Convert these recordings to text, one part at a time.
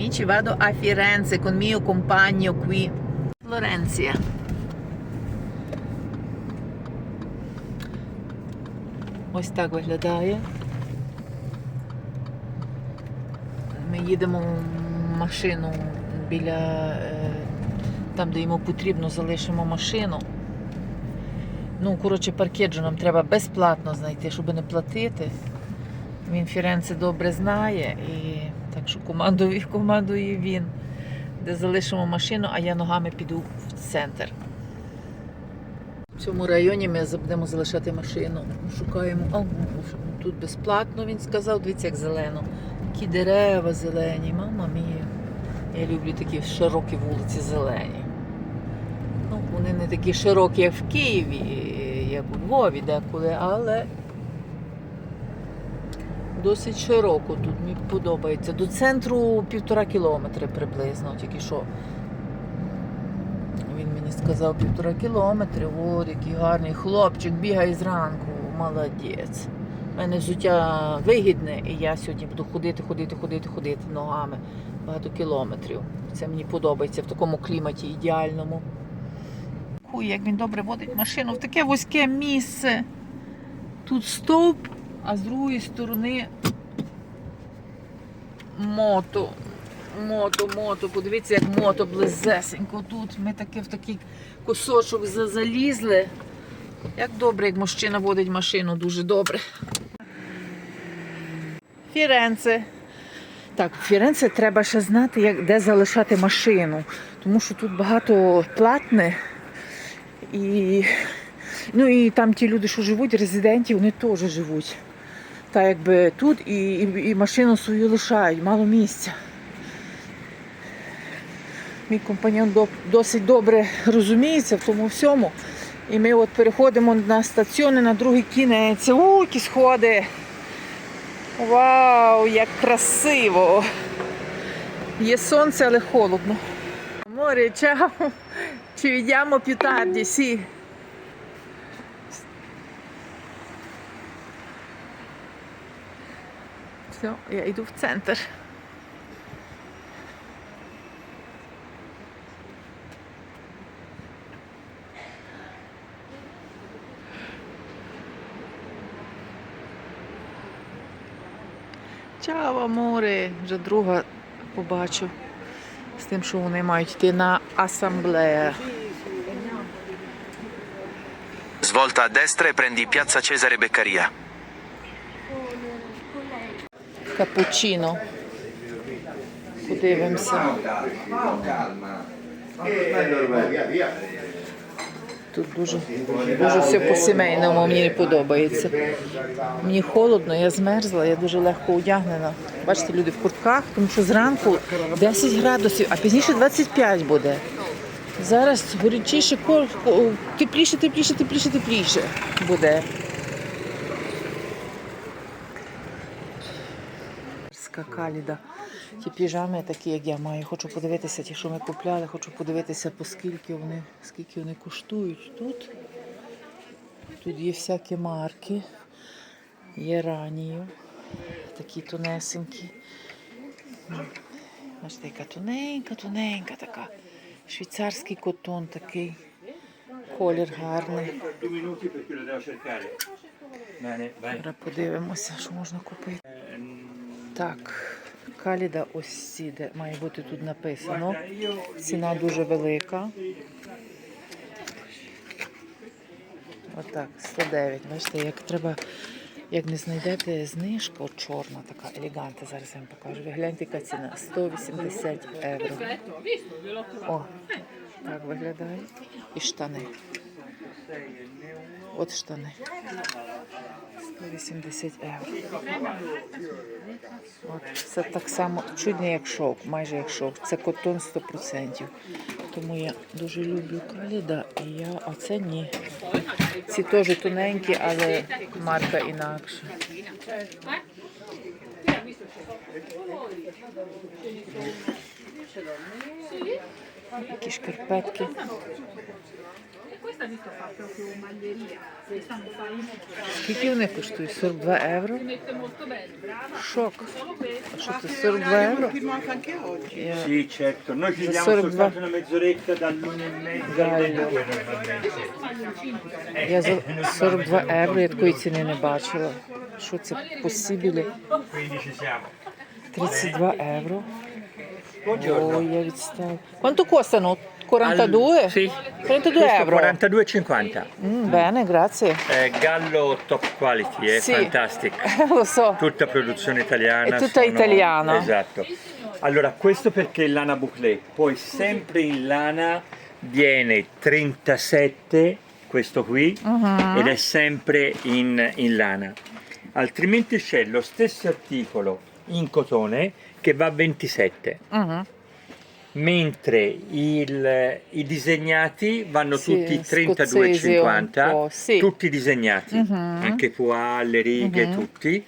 Amici, vado a Firenze con mio compagno qui. Florenzia. Ось так виглядає. Ми їдемо в машину біля там, де йому потрібно, залишимо машину. Ну, коротше, паркеджу нам треба безплатно знайти, щоб не платити. Він Фіренце добре знає і так що командує, командує він, де залишимо машину, а я ногами піду в центр. В цьому районі ми будемо залишати машину. Шукаємо. О, тут безплатно, він сказав, дивіться, як зелено. Які дерева зелені, мама мія. Я люблю такі широкі вулиці зелені. Ну, вони не такі широкі, як в Києві, як у Львові деколи, але досить широко тут мені подобається. До центру півтора кілометри приблизно, тільки що. Він мені сказав півтора кілометри, от який гарний хлопчик, бігає зранку, молодець. У мене взуття вигідне, і я сьогодні буду ходити, ходити, ходити, ходити ногами багато кілометрів. Це мені подобається в такому кліматі ідеальному. Хуй, як він добре водить машину в таке вузьке місце. Тут стовп, а з другої сторони мото. Мото, мото. Подивіться, як мото близесенько тут. Ми таки в такий кусочок за- залізли. Як добре, як мужчина водить машину, дуже добре. Фіренце. Так, Фіренце треба ще знати, як, де залишати машину. Тому що тут багато платне. І, ну, і там ті люди, що живуть, резиденти, вони теж живуть. Та якби тут і, і, і машину свою лишають, мало місця. Мій компаньон досить добре розуміється в тому всьому. І ми от переходимо на стаціони на другий кінець. У, які сходи! Вау, як красиво! Є сонце, але холодно. Море, чао! Ci vediamo più tardi, sì. Все, я йду в центр. Чао, аморе! Вже друга побачу з тим, що вони мають йти на асамблею. Svolta a destra e prendi piazza Cesare Beccaria. Капучино. Подивимося. Тут дуже, дуже все по-сімейному мені не подобається. Мені холодно, я змерзла, я дуже легко одягнена. Бачите, люди в куртках, тому що зранку 10 градусів, а пізніше 25 буде. Зараз горячіше, тепліше, тепліше, тепліше, тепліше буде. Скакаліда. Ті піжами такі, як я маю. Хочу подивитися, ті, що ми купляли, хочу подивитися, по скільки вони, скільки вони коштують тут. Тут є всякі марки. Є ранію. Такі тонесенькі. Бачите, яка тоненька, тоненька така. Швейцарський котон такий. Колір гарний. Cercare. Bene, vai. Зараз подивимося, що можна купити. Так, каліда ось ці, має бути тут написано. Ціна дуже велика. Отак, 109. Бачите, як треба, як не знайдете знижку, чорна така, елегантна, зараз я вам покажу. Ви гляньте, яка ціна. 180 євро. О, так виглядає. І штани. От штани. 180 євро. От, це так само чудне, як шовк, майже як шовк. Це котон 100%. Тому я дуже люблю каліда, і я, а це ні. Ці теж тоненькі, але марка інакша. Які шкарпетки. Скільки вони коштують? 42 євро? Шок. А що це 42 євро? Я... Sì, certo. Noi ci diamo 42. soltanto una mezz'oretta dall'una e mezza alle due. Я за 42 євро я такої ціни не бачила. Що це посібілі? Quindi ci siamo. 32 євро. Buongiorno. Quanto costano? 42? Al, sì. 32 euro. 42,50. Mm, bene, grazie. È Gallo top quality, è sì. fantastico. Eh, lo so. Tutta produzione italiana. È tutta sono... italiana. Esatto. Allora, questo perché è lana bouclé, poi sempre in lana viene 37, questo qui, uh-huh. ed è sempre in, in lana. Altrimenti c'è lo stesso articolo in cotone che va a 27. Uh-huh. Mm-hmm. Mentre il, i disegnati vanno sì, tutti 32,50, sì. tutti disegnati, uh-huh. anche qua le righe, uh-huh. tutti,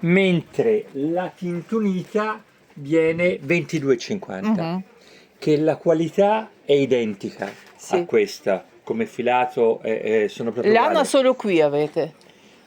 mentre la tintunita viene 22,50, che la qualità è identica sì. a questa, come filato eh, eh, sono proprio... L'hanno uguali. solo qui avete?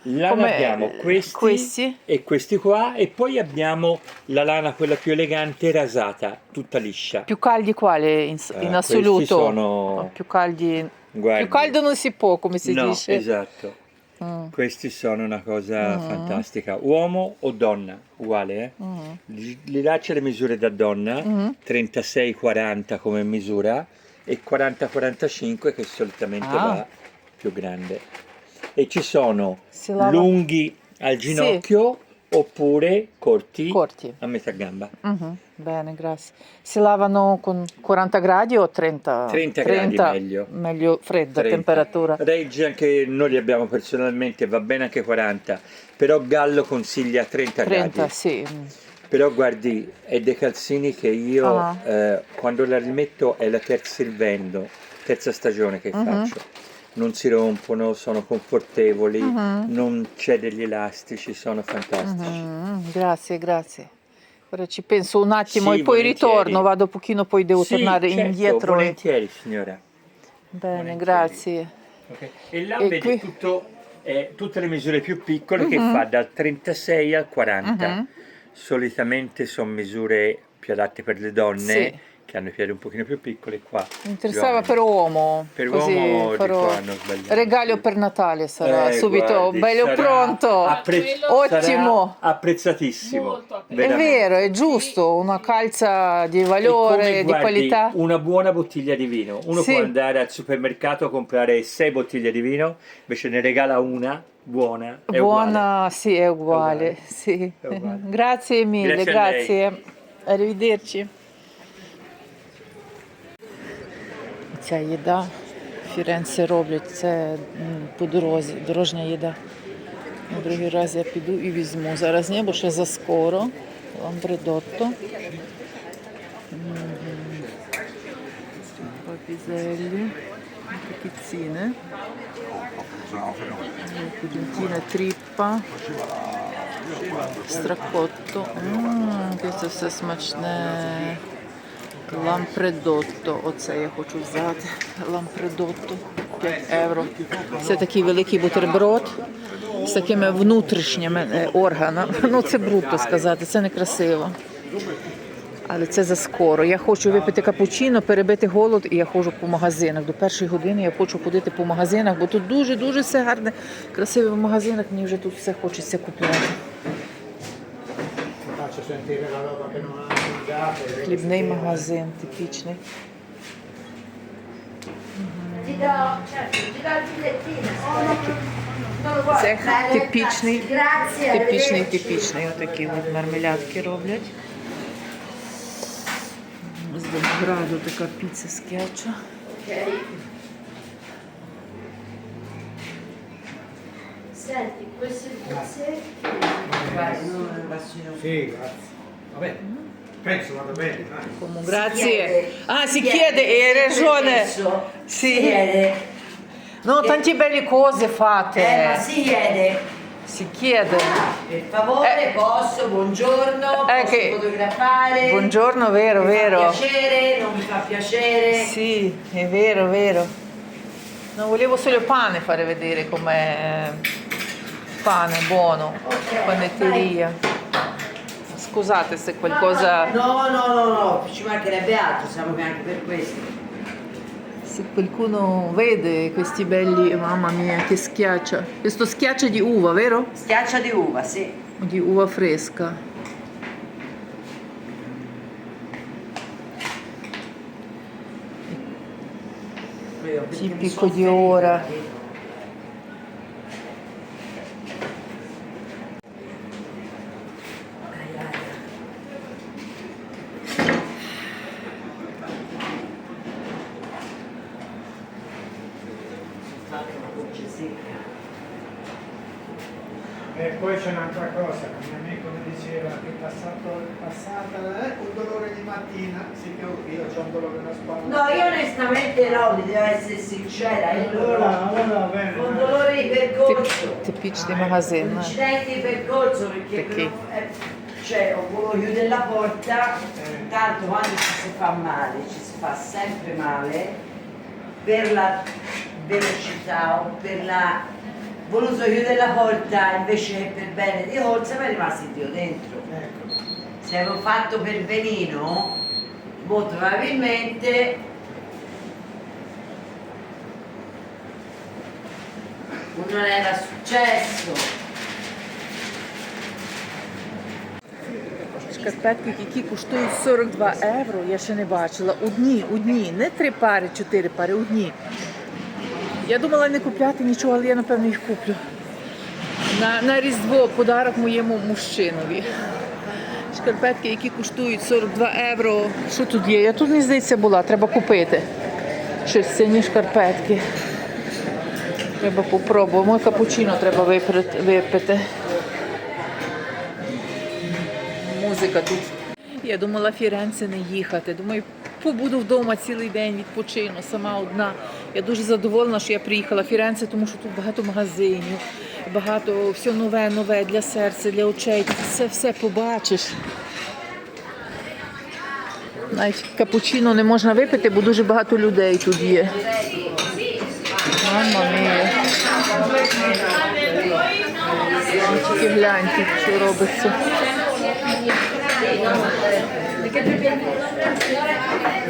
Lana come- abbiamo questi, questi? e questi qua e poi abbiamo la lana quella più elegante rasata, tutta liscia. Più caldi quali in, Eh, in questi assoluto? sono- Più caldi. Guardi. Più caldo non si può, come si no, dice. esatto. Mm. Questi sono una cosa fantastica. Uomo o donna, uguale, eh? Mm. Gli dacci le misure da donna, 36-40 come misura e 40-45 che solitamente Ah. va più grande. E ci sono lava- lunghi al ginocchio oppure corti, Corti. a metà gamba. Mhm, Bene, grazie. Si lavano con 40 gradi o 30? 30 gradi meglio. Meglio fredda 30. temperatura. Regge anche noi li abbiamo personalmente, va bene anche 40, però Gallo consiglia 30, 30, gradi. sì. Però guardi, è dei calzini che io Ah. eh, quando la rimetto è la terza il vendo, terza stagione che Mhm. faccio. Non si rompono, sono confortevoli, Mhm. non c'è degli elastici, sono fantastici. Mm, grazie, grazie. Ora ci penso un attimo Sì, e poi volentieri. ritorno, vado un pochino, poi devo Sì, tornare certo, indietro. volentieri signora. Bene, volentieri. grazie. Ok. E là E vedi qui? tutto, eh, tutte le misure più piccole che fa dal 36 al 40. Mhm. Solitamente sono misure più adatte per le donne Sì. Che hanno i piedi un pochino più piccoli qua. Mi interessava per uomo. Per così uomo farò hanno sbagliato, Regalo per Natale sarà Eh, subito guardi, bello sarà pronto. appre- Ottimo. apprezzatissimo. Molto. È vero, è giusto, una calza di È come, valore, di guardi, qualità. Una buona bottiglia di vino. Uno Sì. può andare al supermercato a comprare sei bottiglie di vino, invece ne regala una buona. È uguale. Buona, sì, è uguale. uguale. Sì. È uguale. Grazie mille, Grazie grazie. Arrivederci. Ця їда в Фіренце роблять, це по дорозі, дорожня їда. На другий раз я піду і візьму. Зараз ні, бо ще заскоро. Ламбредотто. Папізеллі. Такі ціни. Кудінтіна тріппа. Стракотто. Це все смачне. Лампредотто. Оце я хочу взяти. Лампредотто. 5 євро. Це такий великий бутерброд з такими внутрішніми е, органами. Ну, це брудно сказати, це некрасиво. Але це за скоро. Я хочу випити капучино, перебити голод, і я ходжу по магазинах. До першої години я хочу ходити по магазинах, бо тут дуже-дуже все гарне, красиве в магазинах. Мені вже тут все хочеться купляти. Хлібний магазин типічний. Це типічний, типічний, типічний. Отакі от мармелядки роблять. З винограду така піца з кетчу. Senti, queste pizze Sì, grazie. Vabbè, Penso vada bene. Dai. Grazie. Chiede, ah, si chiede, hai ragione. Si chiede. No, eh, tante belle cose fate. Eh, ma si chiede. Si chiede. Ah, per favore, eh. posso, buongiorno, eh, posso che... fotografare. Buongiorno, vero, mi vero. Mi fa piacere, non mi fa piacere. Sì, è vero, vero. Non volevo solo pane fare vedere com'è pane buono, okay, panetteria. Vai. Scusate se qualcosa, No, no, no, no, ci mancherebbe altro, siamo qui anche per questo. se qualcuno vede questi belli, mamma mia che schiaccia. Questo schiaccia di uva, vero? Schiaccia di uva, sì. Di uva fresca. Tipico di ora. E poi c'è un'altra cosa, un mio amico mi diceva che passato, passata eh, un dolore di mattina, sì che io ho un dolore alla spalla. No, io onestamente no, mi devo essere sincera, io Allora, allora bene. un dolore di percorso. Ti picci di magazzino. Un incidente di percorso perché, Perché? eh, cioè ho voluto chiudere la porta, Eh. tanto quando ci si fa male, ci si fa sempre male per la velocità o per la voluto chiudere la porta invece che per bene di corsa mi è rimasto Dio dentro. Ecco. Se avevo fatto per benino, molto probabilmente non era successo. Шкарпетки, які коштують 42 євро, я ще не бачила. Одні, одні, не три пари, чотири пари, одні. Я думала не купляти нічого, але я напевно їх куплю. На, на Різдво подарок моєму мужчинові. Шкарпетки, які коштують 42 євро. Що тут є? Я тут, мені здається, була, треба купити. Шерстяні шкарпетки. Треба попробувати. Капучино треба випити-. Музика тут. Я думала Фіренце не їхати. Думаю, побуду вдома цілий день, відпочину, сама одна. Я дуже задоволена, що я приїхала в Фіренце, тому що тут багато магазинів, багато все нове, нове для серця, для очей. Все, все побачиш. Навіть капучино не можна випити, бо дуже багато людей тут є. Мама мія. Тільки гляньте, що робиться.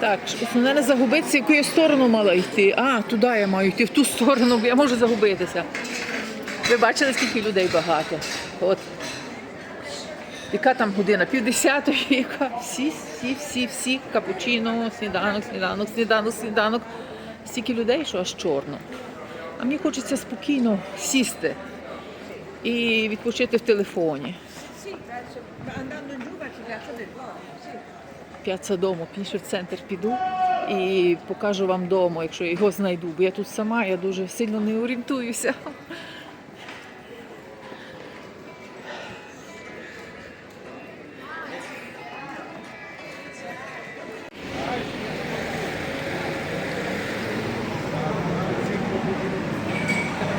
Так, основне не загубитися, яку я сторону мала йти. А, туди я маю йти, в ту сторону, бо я можу загубитися. Ви бачили, скільки людей багато. От. Яка там година? Півдесятої, яка? Всі, всі, всі, всі, капучино, сніданок, сніданок, сніданок, сніданок. Стільки людей, що аж чорно. А мені хочеться спокійно сісти і відпочити в телефоні. П'яцца дому, пізніше в центр піду і покажу вам дому, якщо його знайду. Бо я тут сама, я дуже сильно не орієнтуюся.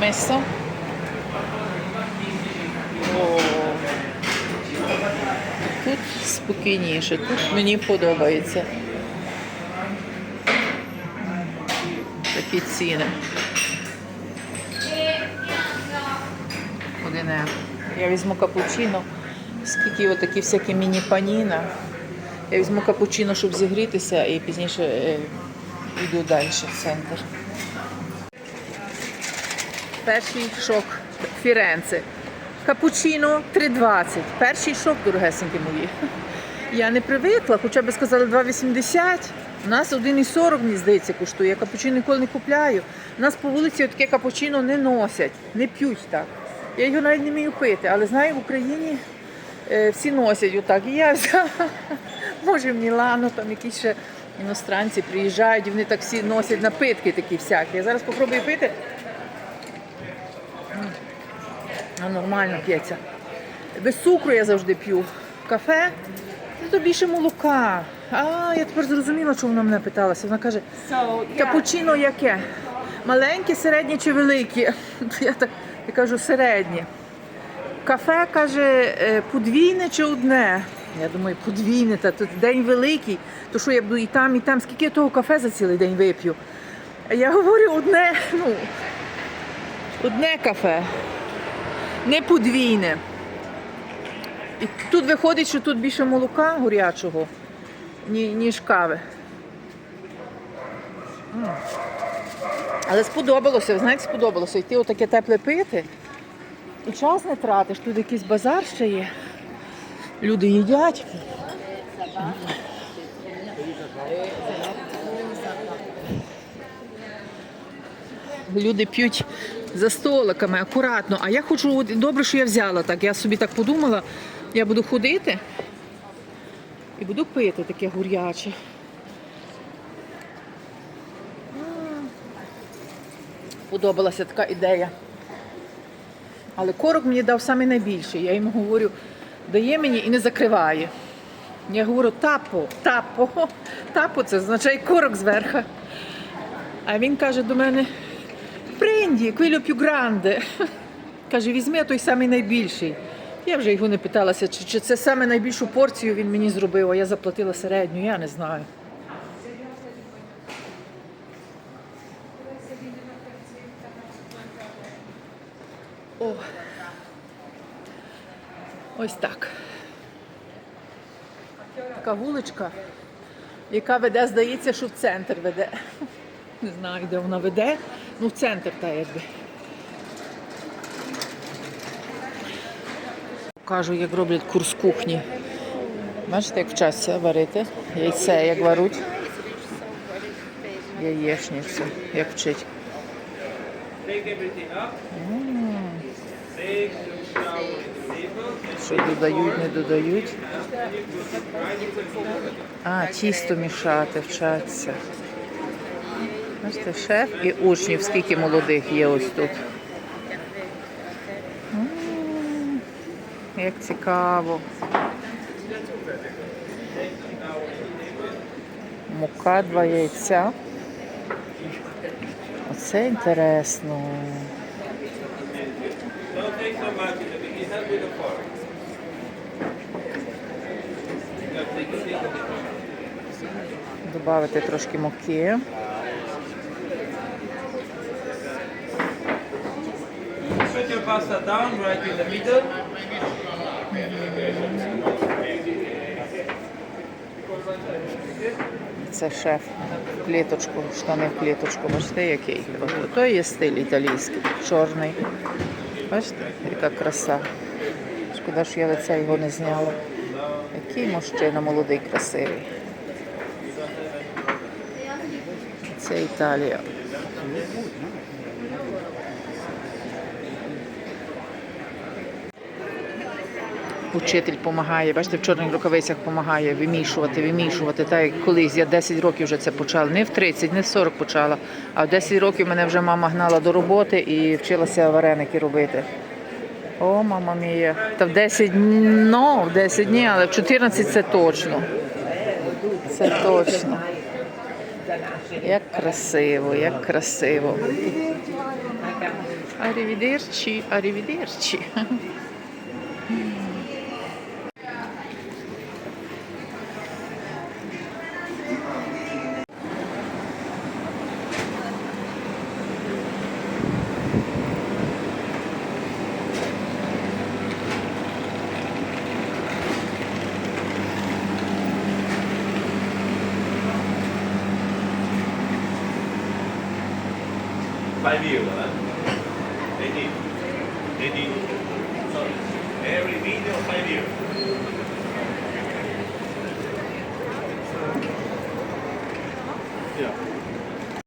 Messo? Тут спокійніше, тут мені подобається. Такі ціни. Один. Я візьму капучино. Скільки отакі всякі міні-паніна. Я візьму капучино, щоб зігрітися, і пізніше е, йду далі в центр. Перший шок Фіренце. Капучино 3,20. Перший шок, дорогесенькі мої. Я не привикла, хоча б сказали 2,80. У нас 1,40, мені здається, коштує. Я капучино ніколи не купляю. У нас по вулиці таке капучино не носять, не п'ють так. Я його навіть не вмію пити, але знаю, в Україні е, всі носять отак. І я взяла, може, в Мілану, там якісь ще іностранці приїжджають, і вони так всі носять напитки такі всякі. Я зараз спробую пити. М. А нормально п'ється. Без цукру я завжди п'ю. Кафе, то більше молока. А, я тепер зрозуміла, чому вона мене питалася. Вона каже, капучино яке? Маленьке, середнє чи велике? Я так я кажу, середнє. Кафе каже, е, подвійне чи одне? Я думаю, подвійне, та тут день великий, то що я буду і там, і там. Скільки я того кафе за цілий день вип'ю? Я говорю, одне, ну, одне кафе, не подвійне. І тут виходить, що тут більше молока горячого, ніж кави. Але сподобалося, знаєте, сподобалося йти отаке тепле пити. І час не тратиш, тут якийсь базар ще є. Люди їдять. Люди п'ють за столиками акуратно. А я хочу, добре, що я взяла так. Я собі так подумала, я буду ходити і буду пити таке гуряче. Подобалася така ідея. Але корок мені дав саме найбільший. Я йому говорю, дає мені і не закриває. Я говорю, тапо, тапо. Тапо це означає корок зверху. А він каже до мене: Пренді, quello più grande. Каже, візьми той самий найбільший. Я вже його не питалася, чи, чи це саме найбільшу порцію він мені зробив, а я заплатила середню, я не знаю. О. Ось так. Така вуличка, яка веде, здається, що в центр веде. Не знаю, де вона веде, ну в центр та якби. Покажу, як роблять курс кухні. Бачите, як вчаться варити. Яйце як варуть. Яєчницю, як вчить. Що додають, не додають. А, тісто мішати, вчаться. Бачите, шеф і учнів, скільки молодих є ось тут. Як цікаво. Мука, два яйця. Оце інтересно. Добавити трошки муки. Put pasta down right in the middle. Це шеф в клеточку, штани в клеточку. Бачите, який? То є стиль італійський, чорний. Бачите, яка краса. Шкода, що я лице його не зняла. Який мужчина молодий, красивий. Це Італія. Учитель допомагає, бачите, в чорних рукавицях допомагає вимішувати, вимішувати. Так як колись я 10 років вже це почала. Не в 30, не в 40 почала, а в 10 років мене вже мама гнала до роботи і вчилася вареники робити. О, мама мія. Та в 10 ну, в 10 днів, але в 14 це точно. Це точно. Як красиво, як красиво. Арівідерчі, арівідерчі.